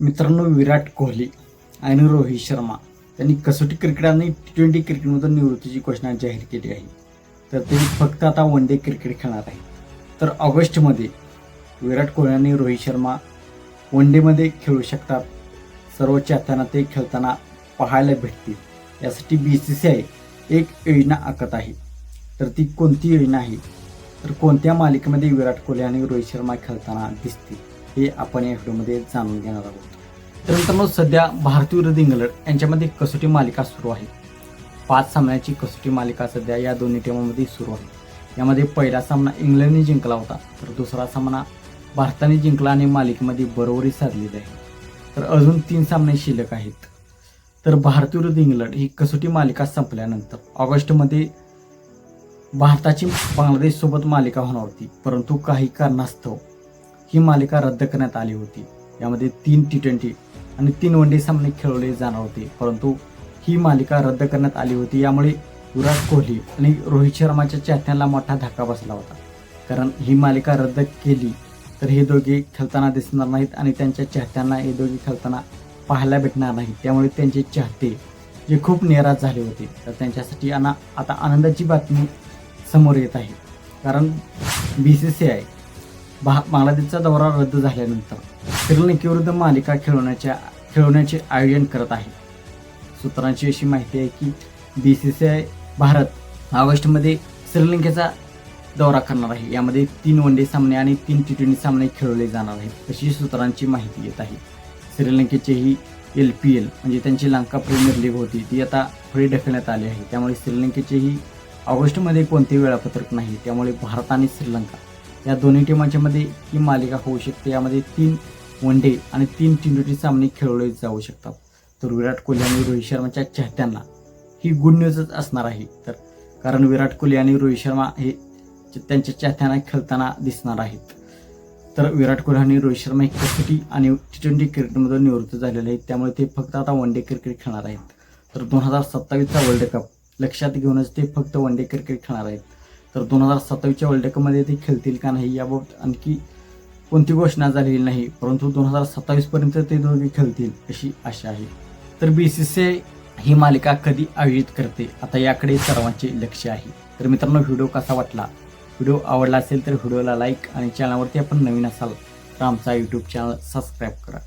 मित्रांनो विराट कोहली आणि रोहित शर्मा त्यांनी कसोटी क्रिकेट आणि टी ट्वेंटी क्रिकेटमधून निवृत्तीची घोषणा जाहीर केली आहे. तर ते फक्त आता वन डे क्रिकेट खेळणार आहेत. तर ऑगस्टमध्ये विराट कोहली आणि रोहित शर्मा वन डेमध्ये खेळू शकतात. सर्व चाहत्यांना ते खेळताना पाहायला भेटतील. यासाठी बी सी सी आय एक योजना आखत आहे. तर ती कोणती योजना आहे? तर कोणत्या मालिकेमध्ये विराट कोहली आणि रोहित शर्मा खेळताना दिसतील? हे आपण या व्हिडिओमध्ये जाणून घेणार आहोत. तर मित्रांनो सध्या भारतीय विरुद्ध इंग्लंड यांच्यामध्ये कसोटी मालिका सुरू आहे. पाच सामन्याची कसोटी मालिका सध्या या दोन्ही टीमांमध्ये सुरू आहे. यामध्ये पहिला सामना इंग्लंडने जिंकला होता तर दुसरा सामना भारताने जिंकला आणि मालिकेमध्ये बरोबरी साधलेली आहे. तर अजून तीन सामने शिल्लक आहेत. तर भारत विरुद्ध इंग्लंड ही कसोटी मालिका संपल्यानंतर ऑगस्टमध्ये भारताची बांगलादेशसोबत मालिका होणार होती परंतु काही कारणास्तव ही मालिका रद्द करण्यात आली होती. यामध्ये तीन टी ट्वेंटी आणि तीन वन डे सामने खेळवले जाणार होते. परंतु ही मालिका रद्द करण्यात आली होती. यामुळे विराट कोहली आणि रोहित शर्माच्या चाहत्यांना मोठा धक्का बसला होता. कारण ही मालिका रद्द केली तर हे दोघे खेळताना दिसणार नाहीत आणि त्यांच्या चाहत्यांना हे दोघे खेळताना पाहायला भेटणार नाहीत. त्यामुळे त्यांचे चाहते जे खूप निराश झाले होते. तर त्यांच्यासाठी आना आता आनंदाची बातमी समोर येत आहे. कारण बी सी सी आय भा बांगलादेशचा दौरा रद्द झाल्यानंतर श्रीलंकेविरुद्ध मालिका खेळवण्याच्या खेळवण्याचे आयोजन करत आहे. सूत्रांची अशी माहिती आहे की B C C I Bharat ऑगस्टमध्ये श्रीलंकेचा दौरा करणार आहे. यामध्ये तीन वन डे सामने आणि तीन टी ट्वेंटी सामने खेळवले जाणार आहेत अशी सूत्रांची माहिती येत आहे. श्रीलंकेचेही एल पी एल म्हणजे त्यांची लंका प्रीमियर लीग होती ती आता पुढे ढकलण्यात आली आहे. त्यामुळे श्रीलंकेचेही ऑगस्टमध्ये कोणतेही वेळापत्रक नाही त्यामुळे भारत आणि श्रीलंका या दोन्ही टीमांच्या मध्ये ही मालिका होऊ शकते. यामध्ये तीन वन डे आणि तीन टी ट्वेंटी सामने खेळवले जाऊ शकतात. तर विराट कोहली आणि रोहित शर्माच्या चाहत्यांना ही गुड न्यूजच असणार आहे. तर कारण विराट कोहली आणि रोहित शर्मा हे त्यांच्या चाहत्यांना खेळताना दिसणार आहेत. तर विराट कोहली आणि रोहित शर्मा हे कसोटी आणि टी ट्वेंटी क्रिकेटमधून निवृत्त झालेले आहेत. त्यामुळे ते फक्त आता वन डे क्रिकेट खेळणार आहेत. तर दोन हजार सत्तावीसचा वर्ल्ड कप लक्षात घेऊनच ते फक्त वन डे क्रिकेट खेळणार आहेत. तर दोन हजार सत्तावीसच्या वर्ल्ड कपमध्ये ते खेळतील का नाही याबाबत आणखी कोणती घोषणा झालेली नाही. परंतु दोन हजार सत्तावीसपर्यंत ते दोघे खेळतील अशी आशा आहे. तर बी सी सी ही मालिका कधी आयोजित करते? आता याकडे सर्वांचे लक्ष आहे. तर मित्रांनो व्हिडिओ कसा वाटला? व्हिडिओ आवडला असेल तर व्हिडिओला लाईक आणि चॅनलवरती आपण नवीन असाल तर आमचा यूट्यूब चॅनल सबस्क्राईब करा.